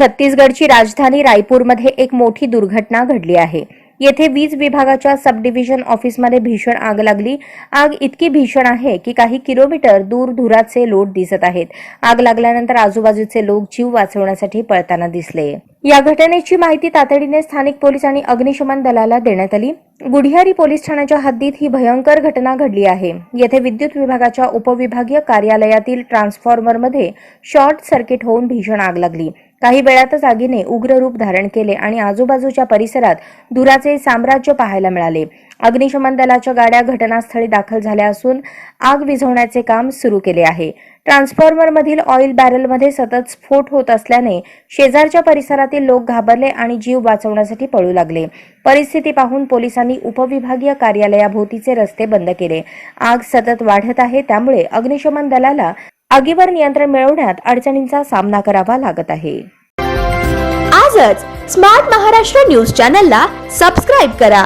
छत्तीसगडची राजधानी रायपूरमध्ये एक मोठी दुर्घटना घडली आहे. येथे वीज विभागाच्या सब डिव्हिजन ऑफिसमध्ये भीषण आग लागली. आग इतकी भीषण आहे की काही किलोमीटर दूर धुराचे लोट दिसत आहेत. आग लागल्यानंतर आजूबाजूचे लोक जीव वाचवण्यासाठी पळताना दिसले. या घटनेची माहिती तातडीने स्थानिक पोलीस आणि अग्निशमन दलाला देण्यात आली. गुढियारी पोलीस ठाण्याच्या हद्दीत ही भयंकर घटना घडली आहे. येथे विद्युत विभागाच्या उपविभागीय कार्यालयातील ट्रान्सफॉर्मरमध्ये शॉर्ट सर्किट होऊन भीषण आग लागली. काही वेळातच आगीने उग्र रूप धारण केले आणि आजूबाजूच्या परिसरात धुराचे साम्राज्य पाहायला मिळाले. अग्निशमन दलाच्या गाड्या घटनास्थळी दाखल झाल्या असून आग विझवण्याचे काम सुरू केले आहे. ट्रान्सफॉर्मरमधील ऑइल बॅरलमध्ये सतत स्फोट होत असल्याने शेजारच्या परिसरातील लोक घाबरले आणि जीव वाचवण्यासाठी पळू लागले. परिस्थिती पाहून पोलिसांनी उपविभागीय कार्यालयाभोवतीचे रस्ते बंद केले. आग सतत वाढत आहे त्यामुळे अग्निशमन दलाला आगीवर नियंत्रण मिळवण्यात अडचणींचा सामना करावा लागत आहे. आजच स्मार्ट महाराष्ट्र न्यूज चॅनलला सबस्क्राईब करा.